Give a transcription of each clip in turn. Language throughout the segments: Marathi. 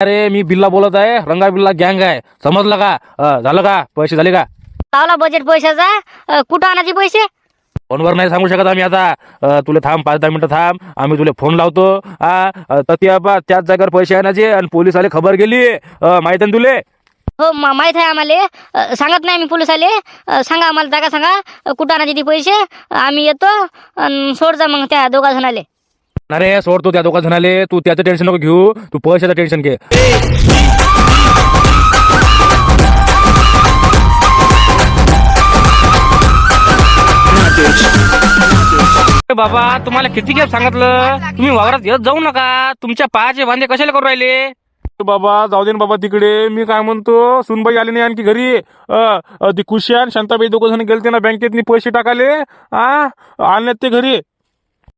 अरे मी बिल्ला बोलत आहे. रंगा बिल्ला गँग आहे. समजलं का? झालं का? पैसे झाले का? लावला बजेट पैशाचा? अ, कुठं आणायचे पैसे? फोनवर नाही सांगू शकत आम्ही आता. अं, तुला थांब पाच दहा मिनिटं थांब. आम्ही तुला फोन लावतो. त्याच जागेवर पैसे आणायचे आणि पोलीस आले खबर गेली. अं, माहीत आहे ना तुले? हो मा- माहीत आहे आम्हाला. अ, सांगत नाही आम्ही पोलीस आले सांगा आम्हाला जागा सांगा. अ, कुठं आणायचे ते पैसे? आम्ही येतो आणि सोड जा मग त्या दोघा जणाले अरे सोड तू त्या दोघा जणाले तू त्याचं टेन्शन नको घेऊ. तू पैशाचं टेन्शन घे. बाबा तुम्हाला किती खेप सांगितलं? तुम्ही वावरात येत जाऊ नका. तुमच्या पायाचे बांधे कशाला करू राहिले? बाबा जाऊ दे ना बाबा तिकडे. मी काय म्हणतो सुनबाई आली नाही आणखी घरी. अ, अ, ती शांताबाई दोघं जण गेलते ना बँकेत पैसे टाकाले. आ आणलेत ते घरी.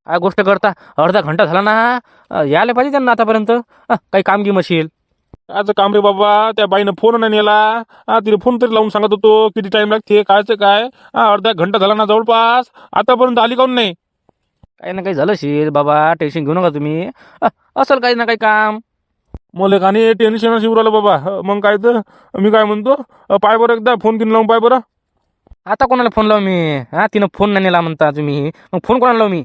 काय गोष्ट करता? अर्धा घंटा झाला ना? यायला पाहिजे त्यांना आतापर्यंत. काही काम गिम असेल आज काम रे बाबा त्या बाईनं फोन नाही नेला. तिने फोन तरी लावून सांगत होतो किती टाइम लागते कायचं काय? अर्धा घंटा झाला ना जवळपास. आतापर्यंत आली काऊन नाही? काही ना काही झालं असेल बाबा टेन्शन घेऊ नका तुम्ही. असेल काही ना काही काम. मला का नाही टेन्शन शिवू राहिलं बाबा मग काय तर? मी काय म्हणतो? पाय बरं एकदा फोन किन लावून पाय बरं. आता कोणाला फोन लावू मी? हा तिनं फोन नाही नेला म्हणता तुम्ही. मग फोन कोणाला लावू मी?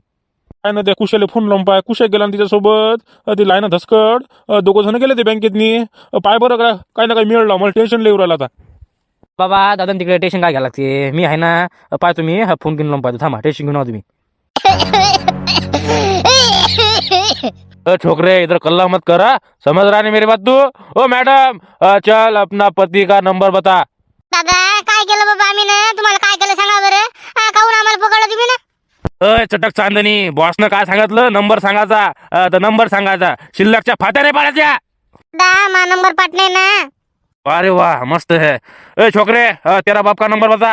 काय ना त्या कुशाला फोन लावून पाय. कुशा गेला ना तिच्यासोबत ती लाईन धसकड दोघं जण गेले ते बँकेतनी. पाय बरं काय काय ना काय मिळलं. मला टेन्शन लिहू राहिलं आता. बाबा दादा तिकडे टेन्शन काय घ्यायला लागते? मी आहे ना पाय तुम्ही हा फोन घेऊन लावून पाहतो. थांबा टेन्शन घेऊन तुम्ही. अ, छोकरे इधर कल्ला मत करा. समझ रहा नहीं मेरी बात तू? ओ मैडम अ, चल अपना पति का नंबर बता. दादा काय केलं बाबा आम्ही ना? तुम्हाला काय केलं सांगा बरं? हा, काहून आम्हाला पकडलं अय चटक चांदणी बॉसनं काय सांगितलं? नंबर सांगायचा. तर नंबर सांगायचा. शिल्लकच्या फाट्या नाही पाडायच्या. दा मा नंबर पाठ नाही ना. अरे वाह मस्त है. ए छोकरे अ, तेरा बाप का नंबर बता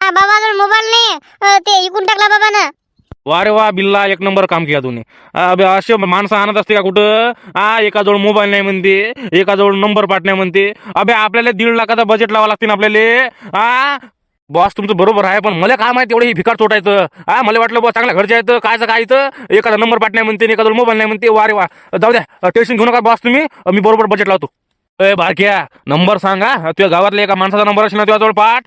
हा, बाबाजवळ मोबाईल नाही. अ, ते इकून टाकला बाबानं. वारे वा बिल्ला एक नंबर काम केला तुम्ही अबे असे माणसं आणत असते का कुठं? हा एकाजवळ मोबाईल नाही म्हणते. एकाजवळ नंबर पाठ नाही म्हणते. अबे आपल्याला दीड लाखाचा बजेट लावा लागते ना आपल्याला. हा बॉस तुमचं बरोबर आहे पण मला काय माहिती एवढं हे भिकार चोटायचं. हा मला वाटलं बॉस चांगल्या घरच्या आहेत कायचं काय इथं? एखादा नंबर पाठ नाही म्हणते एखादा मोबाईल नाही म्हणते वारे वा. जाऊ द्या टेन्शन घेऊ नका बॉस तुम्ही मी बरोबर बजेट लावतो. ए बारक्या नंबर सांगा. तुझ्या गावातल्या एका माणसाचा नंबर असेल ना तुझ्याजवळ पाठ?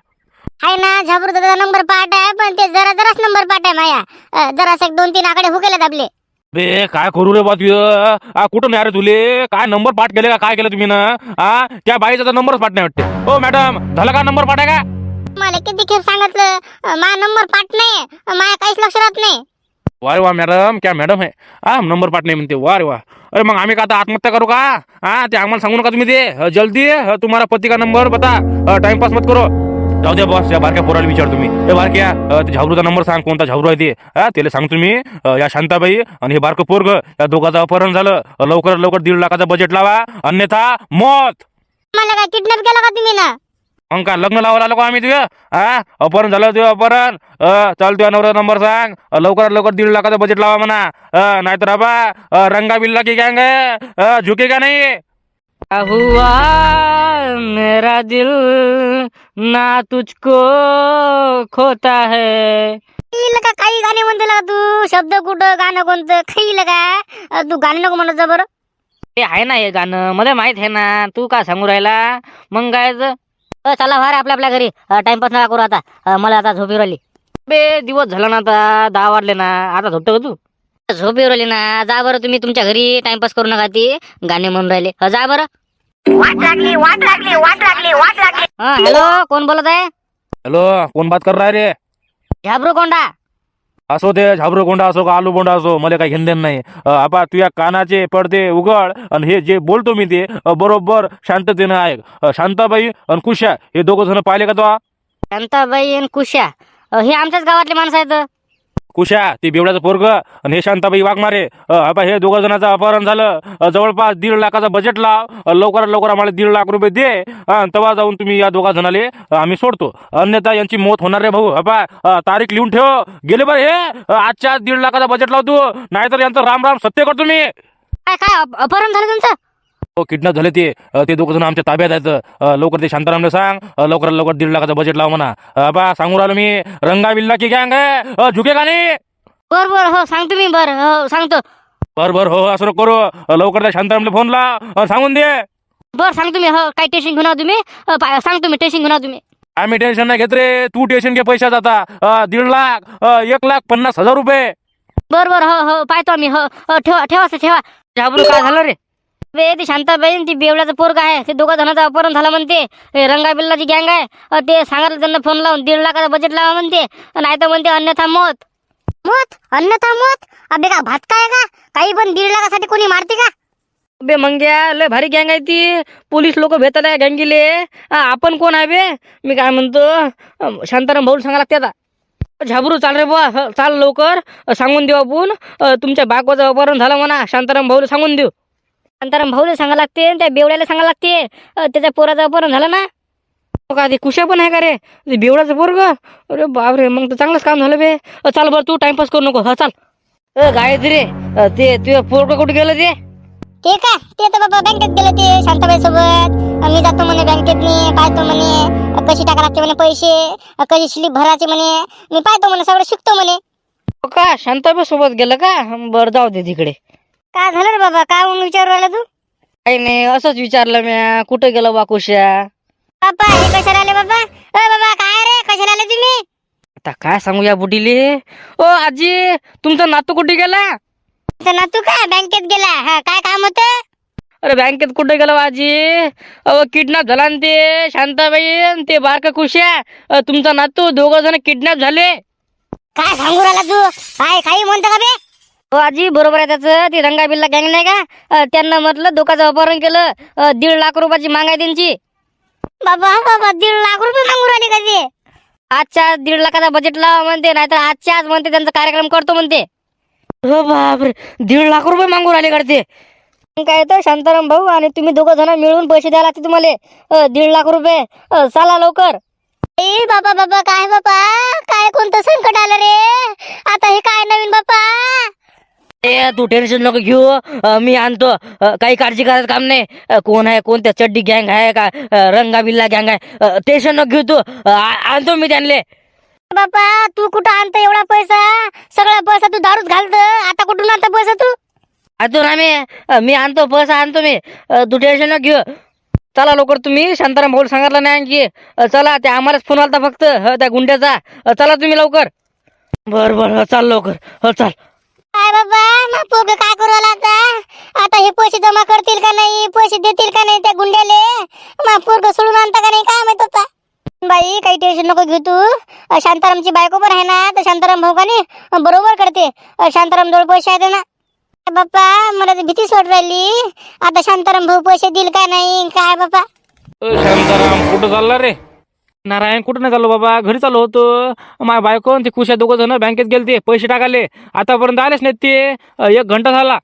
आहे ना झाबरू दादा नंबर पाठ आहे पण ते जरा जराच नंबर पाठ आहे माया. अ, जरासं एक दोन तीन आकडे हुकेले दाबले बे काय करू रे बा तुझ? आ कुठं नाही रे तुले? काय नंबर पाठ केले का काय केलं तुम्ही ना? आ त्या बाईचा नंबरच पाठ नाही वाटते. हो मॅडम झाला का नंबर पाठ आहे का? मला किती खेप सांगितलं? अ, मा नंबर पाठ नाही माया काहीच लक्ष राहत नाही. वारे वा मॅडम क्या मॅडम आहे? हा नंबर पाठ नाही म्हणते. वारे वा. अरे मग आम्ही का आता आत्महत्या करू का? हा ते आम्हाला सांगू नका तुम्ही ते. जल्दी तुम्हाला पती का नंबर बता. टाइमपास मत करो. जाऊ द्या बॉस या बारक्या पोराला विचार तुम्ही. ए बारक्या ते झाबरूचा नंबर सांग कोणता झाबरू आहे ते. हा त्याला सांग तुम्ही. या शांताबाई आणि हे बारकं पोरग या दोघाचं अपहरण झालं. लवकरात लवकर दीड लाखाचा बजेट लावा. अन्यथा मौत. मला काय किडनॅप केलं का तुम्ही ना? मग का लग्न लावायला आलो का आम्ही तुझ्या हा अपहरण झालं तुझं अपहरण. अ, चल तुझ्या नवरा नंबर सांग. लवकरात लवकर दीड लाखाचा बजेट लावा म्हणा. अ, नाहीतर आबा अ, रंगा बिल्ला की गँग झुके का नाही? हुआ मेरा दिल ना तुझको खोता है. का काही गाणे म्हणते का तू? शब्द कुठं गाणं कोणतं? खाईल का? तू गाणं नको म्हणत जा बरं. ते आहे ना हे गाणं. मला माहीत आहे ना. तू का सांगू राहिला? मग काय अ, चला भार आपल्या आपल्या घरी. टाइमपास नका करू आता. मला आता झोपी राहिली. बे दिवस झाला ना आता दहा वाजले ना. आता झोपतो का तू? झोपी राहिली ना. जा बरं तुम्ही तुमच्या घरी टाइमपास करू नका ती. गाणे म्हणून राहिले. अ, जा बरं. हा हॅलो कोण बोलत आहे? हॅलो कोण बात कर रहा रे झाबरू कोंडा. असो ते झाबरू गोंडा असो का आलू बोंडा असो मला काही घेणं नाही. आपा तुझ्या कानाचे पडदे उघड आणि हे जे बोलतो मी ते बरोबर शांततेनं ऐक. शांताबाई आणि कुशा हे दोघं जण पाहिले का तो? शांताबाई आणि कुशा. हे आमच्याच गावातले माणसं आहेत. कुशा ते बेवड्याचं पोरग आणि हे शांताबाई वाघमारे अबा हे दोघं जणांचं अपहरण झालं. जवळपास दीड लाखाचा बजेट लाव. लवकरात लवकर आम्हाला दीड लाख रुपये दे. तेव्हा जाऊन तुम्ही या दोघा जणाले आम्ही सोडतो. अन्यथा यांची मौत होणार रे भाऊ. अबा तारीख लिहून ठेव. गेले बरं हे. आजच्या आज दीड लाखाचा बजेट लावतो नाहीतर यांचं राम राम सत्य करतो मी काय काय अपहरण झालं तुमचं किडनॅप झाले ते. ते दोघं जण आमच्या ताब्यात आहेत. लवकर ते शांतारामने सांग. अ, लवकरात लवकर दीड लाखाचा बजेट लाव म्हणा. आपा सांगू राहिलो मी. रंगा बिल्ला की गँग आहे? झुके का नाही बर बर हो सांगतो मी बर हो सांगतो. बर बर हो असं नको करू. लवकर त्या शांतारामला फोन लाव. सांगून दे. बरं सांग तुम्ही हो काय टेन्शन घेऊन तुम्ही. अ, पा- सांग तुम्ही टेन्शन घेऊन तुम्ही. आम्ही टेन्शन नाही घेत रे. तू टेन्शन घे आता. अं, दीड लाख एक लाख पन्नास हजार रुपये. बरं बरं हो हो पाहतो आम्ही हो. हो, ठेवा ठेवा असं ठेवा. झाबरू काय झालं रे? बे ती शांताबाई आणि ती बेवड्याचं पोरग आहे. ते दोघा जणांचं अपहरण झालं म्हणते. हे रंगाबिल्लाची गँग आहे. ते सांगायला त्यांना फोन लावून. दीड लाखाचं बजेट लावा म्हणते. नाही तर म्हणते अन्यथा मत. मत? अन्यथा मत? अबे का भात काय का? काही पण दीड लाखासाठी कोणी मारते का? बे मंग्या लय भारी गँग आहे ती. पोलीस लोक भेटत आहे गँगीले. आपण कोण आहे बे? मी काय म्हणतो शांताराम भाऊ सांगा लागते आता. झाबरू चाल रे बुवा. चाल लवकर. सांगून देऊ आपण. तुमच्या बागवाचं अपहरण झालं म्हणा. शांताराम भाऊला सांगून देऊ. शांताराम भाऊला सांगा लागते त्या बेवड्याला सांगा लागते. अ, त्याच्या पोराचं अपहरण झालं ना? का ते कुशा पण आहे का रे? ते बेवडाचं पोरग? अरे बापरे मग तर चांगलंच काम झालं बे. अं, चाल बरं तू टाइमपास करू नको. हा चाल. अ गायत्री रे. अं, ते तुझं पोरग कुठे गेलं ते? ते का? ते तर बाबा बँकेत गेले ते शांताबाई सोबत. मी जातो म्हणे बँकेत मी पाहतो म्हणे. कशी टाका लागते म्हणे पैसे. कशी स्लिप भरायची म्हणे. मी पाहतो म्हणे सगळं शिकतो म्हणे. हो का? शांताबाई सोबत गेलं का? बरं जाऊ दे तिकडे. काय झालं रे बाबा? काय म्हणून विचारू राहिला तू? काही नाही असंच विचारलं म्या कुठं गेलं बा बाबा हे कशाला आले बाबा? अ बाबा काय रे? कशाला आले तुम्ही? आता काय सांगू या बुटीले? ओ आजी तुमचा नातू कुठे गेला? तर ना तू काय बँकेत गेला. हा काय काम होतं? अरे बँकेत कुठे गेला बा आजी? अहो किडनॅप झाला ना ते शांताबाई ते बारका कुशा. अ, तुमचा नातू दोघं जण किडनॅप झाले. काय सांगू राहिला तू? काय काही म्हणतो का बे? हो आजी बरोबर आहे त्याचं. ती रंगाबिल्ला गँग नाही का? त्यांना म्हटलं धोकाचं अपहरण केलं. दीड लाख रुपयाची माग आहे त्यांची. बाबा बाबा दीड लाख रुपये मागू राहिले का ते? आजच्या आज दीड लाखाचा बजेट लावा म्हणते नाहीतर आजच्या आज म्हणते त्यांचा कार्यक्रम करतो म्हणते. हो बापरे दीड लाख रुपये मागून राहिले करते मग काय तर शांताराम भाऊ आणि तुम्ही दोघं जण मिळून पैसे द्यायला लागते तुम्हाला. दीड लाख रुपये. चला लवकर. ए बाबा बाबा काय बाबा? काय कोणतं संकट आलं रे आता हे काय नवीन बापा तू टेन्शन नको घेऊ. अ, मी आणतो. अ, काही काळजी करायचं काम नाही. अ, कोण आहे कोणत्या चड्डी गँग आहे का? अ, रंगाबिल्ला गँग आहे. टेन्शन नको घेऊ तू. अ, आ- आणतो मी त्यांना बापा तू कुठं आणतो एवढा पैसा? सगळा पैसा तू दारूच घालत. आता कुठून आणतो पैसा तू? आणतो ना मी. अ, मी आणतो पैसा आणतो मी. अ, तू टेन्शन नको घेऊ. चला लवकर तुम्ही. शांताराम भाऊ सांगितलं नाही आणखी. अ, चला ते आम्हालाच फोन आलता फक्त. ह, त्या गुंड्याचा. अ, चला तुम्ही लवकर. बर बर. चाल लवकर. हो चाल. काय बाबा? ना पोग काय करू आला आता? आता हे पैसे जमा करतील का नाही? पैसे देतील का नाही त्या गुंड्याले? मा पोरग सोडून आणता का नाही? काय माहीत होता बाई काही टेन्शन नको घेऊ तू. शांतारामची बायको पण आहे ना तर शांताराम भाऊ का नाही बरोबर करते. शांताराम जवळ पैसे आहेत ना. बाप्पा मला तर भीतीच राहिली. आता शांताराम भाऊ पैसे देईल का नाही? काय बाप्पा शांताराम कुठं चालला रे? नारायण कुठं नाही चाललो बाबा? घरी चाललो होतो. माझ्या बायको ते कुशा दोघं जण बँकेत गेले ते पैसे टाकाले. आतापर्यंत आलेच नाहीत ते. एक घंटा झाला.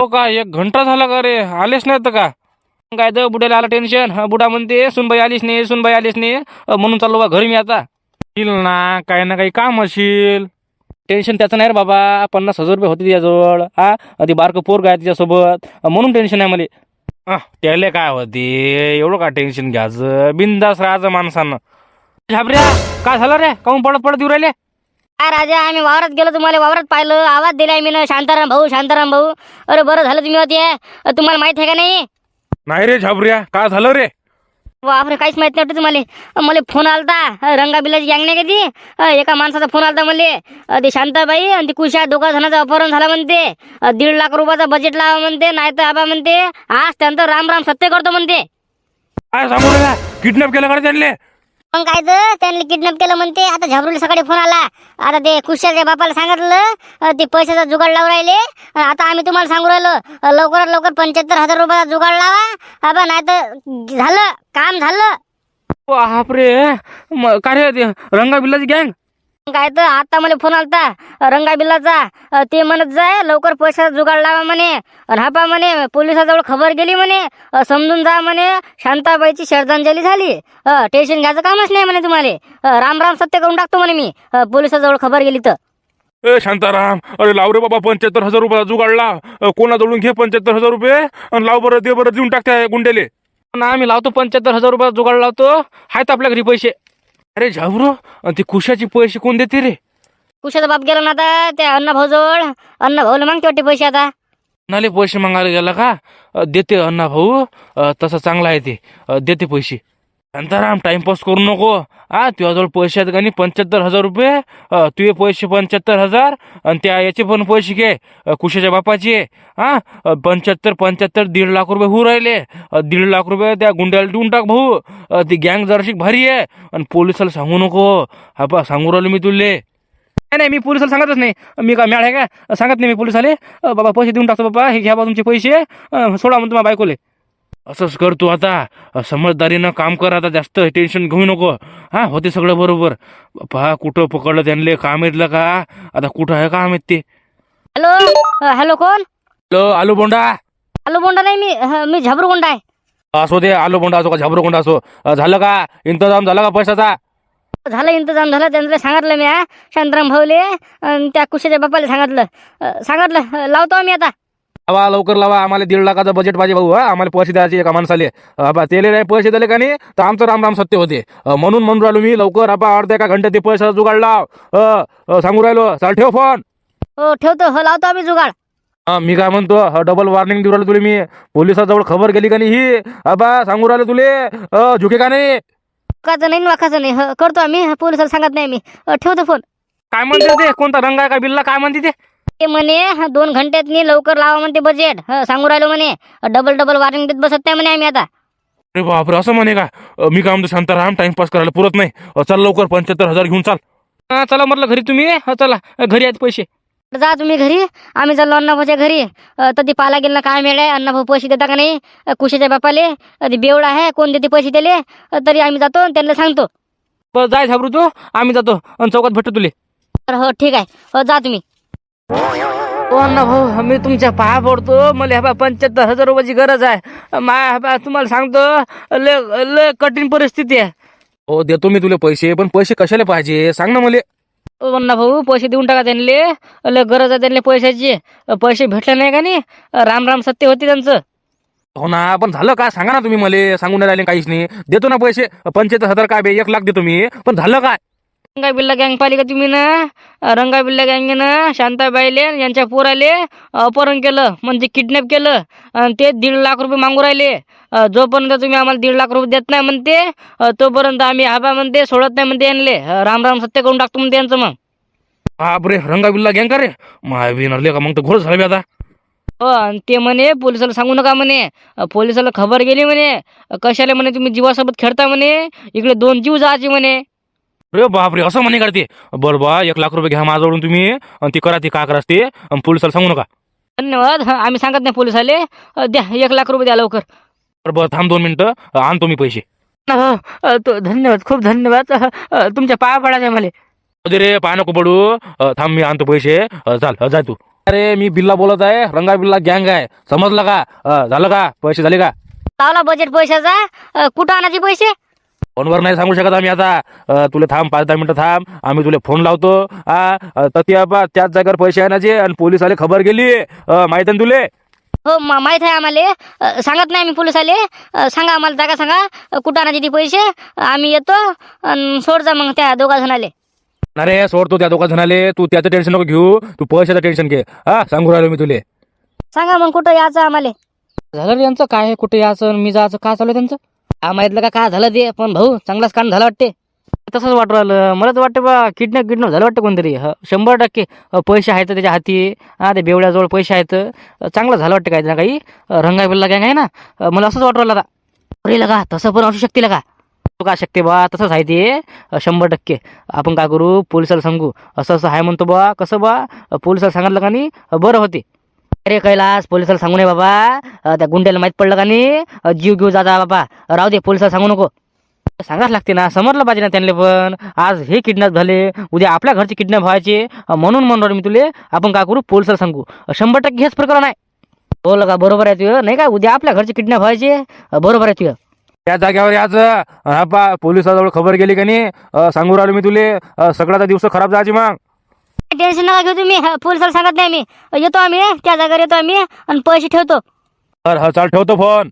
हो का? एक घंटा झाला का रे? आलेच नाहीत का? मग काय तर बुड्याला आलं टेन्शन बुडा म्हणते सुनबाई आलीच नाही सुनबाई आलीच नाही. म्हणून चाललो बा घरी मी आता. येईल ना? काही ना काही काम असेल. टेन्शन त्याचं नाही रे बाबा. पन्नास हजार रुपये होते त्याजवळ हा? ती बारकं पोरग आहे तिच्यासोबत. म्हणून टेन्शन आहे मला. अह, त्याले काय होते एवढं का टेन्शन घ्यायचं? बिंदास राहायचं माणसानं. झाबऱ्या काय झालं रे? काऊन पडत पडत येऊ राहिले? काय राजा आम्ही वावरात गेलो तुम्हाला वावरात पाहिलं. आवाज दिलाय मी ना शांताराम भाऊ शांताराम भाऊ. अरे बरं झालं तुम्ही होते. तुम्हाला माहीत आहे का नाही? नाही रे झाबऱ्या काय झालं रे? बापरे काहीच माहीत नव्हतं तुम्हाला. मला फोन आलता रंगाबिलाची गँग नाही का ती? एका माणसाचा फोन आलता मला. ते शांताबाई आणि ती कुशा दोघा जणांचं अपहरण झालं म्हणते. दीड लाख रुपयाचा बजेट लावा म्हणते नाही तर आबा म्हणते आज त्यांचं राम राम सत्य करतो म्हणते. काय सांगू किडनॅप केलं का त्यांना मग काय तर त्यांनी किडनॅप केलं म्हणते. आता झबरूला सकाळी फोन आला. आता ते कुशाच्या बापाला सांगितलं ते पैशाचा जुगाड लावून राहिले. आता आम्ही तुम्हाला सांगू राहिलो लवकरात लवकर पंच्याहत्तर हजार रुपयाचा जुगाड लावा. आबा नाही तर झालं काम झालं. बापरे. म- काय रे ते गँग काय तर आता मला फोन आलता. रंगाबिल्लाचा अ, ते म्हणत जाय लवकर पैसा जुगाड लावा म्हणे. रापा म्हणे पोलिसाजवळ खबर गेली म्हणे. समजून जा म्हणे शांताबाईची श्रद्धांजली झाली. टेन्शन घ्यायचं कामच नाही म्हणे तुम्हाला. राम राम सत्य करून टाकतो म्हणे मी. पोलिसाजवळ खबर गेली तर. ए शांताराम अरे लाव रे बाबा पंच्याहत्तर हजार रुपये जुगाड लाव. कोणाजवळून घे पंच्याहत्तर हजार रुपये आणि लाव बरं दे बरं देऊन टाक त्या गुंडेले ना आम्ही लावतो पंच्याहत्तर हजार रुपये जुगाड लावतो. आहेत आपल्या घरी पैसे. अरे झाबरो आणि ते खुशाचे पैसे कोण देते रे? कुशाचा बाप गेला ना आता त्या अण्णा भाऊ जवळ अण्णा भाऊला मागते वाटते पैसे आता. नाले पैसे मागायला गेला का? अ, देते अण्णा भाऊ. अ, तसं चांगलं आहे ते. अ, देते पैसे. शांताराम टाइमपास करू नको. हा तुझ्याजवळ पैसे आहेत का नाही? पंच्याहत्तर हजार रुपये. तुझे पैसे पंच्याहत्तर हजार आणि त्या याचे पण पैसे घे. कुशाच्या बापाचे. हा पंच्याहत्तर पंच्याहत्तर दीड लाख रुपये होऊ राहिले. दीड लाख रुपये त्या गुंड्याला देऊन टाक भाऊ. ती गँग जराशी भारी आहे. आणि पोलिसाला सांगू नको. हा बा सांगू राहिलो मी तुले. नाही नाही मी पोलिसाला सांगतच नाही. मी का मिळाले आहे का? सांगत नाही मी पोलिसाले. बाबा पैसे देऊन टाकतो बाबा. हे घ्या बा तुमचे पैसे. सोडा म्हणतो तुम्हाला बायकोले. असंच कर तू आता. समजदारीनं काम कर आता जास्त टेन्शन घेऊ नको. हा होते सगळं बरोबर. पहा कुठं पकडलं त्यांना काम येतलं का? आता कुठं आहे काम येत ते? हॅलो हॅलो कोण? हॅलो आलू बोंडा? हॅलो बोंडा नाही मी मी झाबरू कोंडा आहे. असो दे आलू बोंडा असो का झाबरू कोंडा असो. अ, झालं का? इंतजाम झाला का पैशाचा? झालं इंतजाम झाला. त्यांना सांगितलं मी हा शांताराम भाऊले अन त्या कुशाच्या बापाला सांगितलं. अ, सांगितलं अ, लावतो आम्ही आता. लावा लवकर लावा आम्हाला दीड लाखाचं बजेट पाहिजे भाऊ हा. आम्हाला पैसे द्यायचे एका माणसाले. बाबा तेले नाही पैसे दिले का नाही तर आमचं राम राम सत्य होते. म्हणून म्हणून राहिलो मी लवकर आपा अर्ध्या एका घंट्यात ते पैसा जुगाड लाव. सांगू राहिलो चाल ठेव फोन हो ठेवतो हो लावतो आम्ही जुगाड. मी काय म्हणतो डबल वॉर्निंग देऊ राहिलो तुले मी. पोलिसाजवळ खबर गेली का नाही ही? आबा सांगू राहिलो तुले. झुके का नाही? वाकाचं नाही न वाकाचं नाही. हो, करतो आम्ही पोलिसाला सांगत नाही अ, ठेवतो फोन काय म्हणते ते? कोणता रंग आहे का बिल्ला? काय म्हणते ते? ते म्हणे हा, दोन घंट्यातनी लवकर लावा म्हणते बजेट ह सांगू राहिलो म्हणे. डबल डबल वॉर्निंग देत बसत नाही म्हणे आम्ही आता. अरे बापरे असं म्हणे का? अ, मी काय म्हणतो शांताराम टाइमपास करायला पुरत नाही. अ, चल लवकर पंच्याहत्तर हजार घेऊन चाल. हा, चला म्हटलं घरी तुम्ही. हा, चला. घरी आहेत पैसे. जा तुम्ही घरी. आम्ही चाललो अण्णाभाऊच्या घरी. अ, तर ती पाला गेलं काय मिळे अण्णाभाऊ पैसे देता का नाही? अ, कुशाच्या बापाले. अ, ती बेवडा आहे कोण देते पैसे दिले तरी आम्ही जातो आणि त्यांना सांगतो. बरं, जाय झाबरू तू आम्ही जातो आणि चौकात भेटतो तुले. तर हो ठीक आहे. हो जा तुम्ही. हो अण्णा भाऊ मी तुमच्या पाया पडतो. मला ह्या पंच्याहत्तर हजार रुपयाची गरज आहे. माया ह्या तुम्हाला सांगतो लय लय कठीण परिस्थिती आहे. हो देतो मी तुले पैसे पण पैसे कशाला पाहिजे? सांग ना मला. ओ अण्णा भाऊ पैसे देऊन टाका त्यांना लय गरज आहे त्यांना पैशाची. पैसे भेटले नाही का नाही राम राम सत्य होती त्यांचं. हो ना पण झालं का? सांगा ना तुम्ही मला. सांगून नाही राहिले काहीच नाही. देतो ना पैसे. पंच्याहत्तर हजार काय बे? एक लाख देतो मी. पण झालं काय? रंगा बिल्ला गँग पाहिली का तुम्ही ना रंगा बिल्ला गँगनं शांताबाईले यांच्या पोराले अपहरण केलं म्हणजे किडनॅप केलं आणि ते दीड लाख रुपये मागू राहिले. जोपर्यंत तुम्ही आम्हाला दीड लाख रुपये देत नाही म्हणते तोपर्यंत आम्ही आबा म्हणते सोडत नाही म्हणते यांले. अ, राम राम सत्य करून टाकतो म्हणते यांचं मग. बापरे रंगा बिल्ला गँग का रे? नरले का मग तर घोर झालं आता. हो आणि ते म्हणे पोलिसाला सांगू नका म्हणे. पोलिसाला खबर गेली म्हणे. कशाला म्हणे तुम्ही जीवासोबत खेळता म्हणे? इकडे दोन जीव जायचे म्हणे. रे बापरे असं म्हणे करते. बरं बा एक लाख रुपये घ्या माझ्याकडून तुम्ही आणि ती करा ती का करा ते आणि पोलिसाला सांगू नका. धन्यवाद. हं, आम्ही सांगत नाही पोलिसाले. अ, द्या एक लाख रुपये द्या लवकर. बरं बरं थांब दोन मिनिटं. आणतो मी पैसे. अ, तो धन्यवाद खूप धन्यवाद. अ, अ, तुमच्या पाया पडायचे मला. अरे रे पाय नको पडू. अ, थांब मी आणतो पैसे. अ, चाल अ, जाय तू. अरे मी बिल्ला बोलत आहे रंगा बिल्ला गँग आहे. समजलं का? अ, झालं का? पैसे झाले का? लावला बजेट पैशाचा. अ, कुठं आणायचे पैसे? फोनवर नाही सांगू शकत आम्ही आता. तुला थांब पाच दहा मिनिटं थांब. आम्ही तुला फोन लावतो. अ, तर ते बा त्याच जागेवर पैसे आणायचे आणि पोलीस आले खबर गेली. माहीत आहे ना तुले? हो माहीत आहे आम्हाला. सांगत नाही आम्ही पोलिसाले. अ, सांगा आम्हाला जागा सांगा. कुठं आणायचे ते पैसे? आम्ही येतो आणि सोड जा मग त्या दोघा जणाले. अरे सोडतो त्या दोघा जणाले. तू त्याचं टेन्शन नको घेऊ. तू पैशाचं टेन्शन घे. हा सांगू राहिलो मी तुले. सांगा मग कुठं यायचं आम्हाला. झालं रे यांचं? काय कुठे यायचं? मी जायचं? काय चालू त्यांचं? आम्हाला का काय झालं ते? पण भाऊ चांगलाच कान झालं वाटते. तसंच वाटू राहिलं. मलाच वाटते वाटतं बा किडनॅप किडनॅप झालं वाटतं कोणतरी. ह, शंभर टक्के. पैसे आहेत त्याच्या हाती. हा ते बेवड्याजवळ पैसे आहेत. चांगलं झालं वाटतं काही ना काही. रंगा बिल्ला गँग आहे ना? मला असंच वाटू राहिलं अरे लगा तसं पण असू शकते का तू का शकते बा? तसंच आहे ते. शंभर टक्के. आपण काय करू? पोलिसाला सांगू. असं असं आहे म्हणतो बा. कसं बा? पोलिसाला सांगितलं का नाही? बरं होते. अरे कैलास पोलिसाला सांगू नये बाबा. त्या गुंड्याला माहीत पडलं का नाही? जीव घेऊ जाता बाबा. राहू दे पोलिसाला सांगू नको. सांगाच लागते ना समजलं पाहिजे ना त्यांना पण. आज हे किडनॅप झाले उद्या आपल्या घरचे किडनॅप व्हायचे. म्हणून म्हणणार मी तुले आपण काय करू? पोलिसाला सांगू. शंभर टक्के हेच प्रकरण आहे. बोल का बरोबर आहे तुझं? नाही का उद्या आपल्या घरचे किडनॅप व्हायचे. बरोबर आहे तुझं. त्या जाग्यावर याच हा पा पोलिसाजवळ खबर गेली का नाही? सांगू राहिलो मी तुले. सगळ्याचा दिवस खराब जायची मग. टेन्शन नका घेऊ तुम्ही. अ, सर सांगत नाही आम्ही येतो आम्ही त्या जागेवर येतो आम्ही आणि पैसे ठेवतो. हा चाल ठेवतो फोन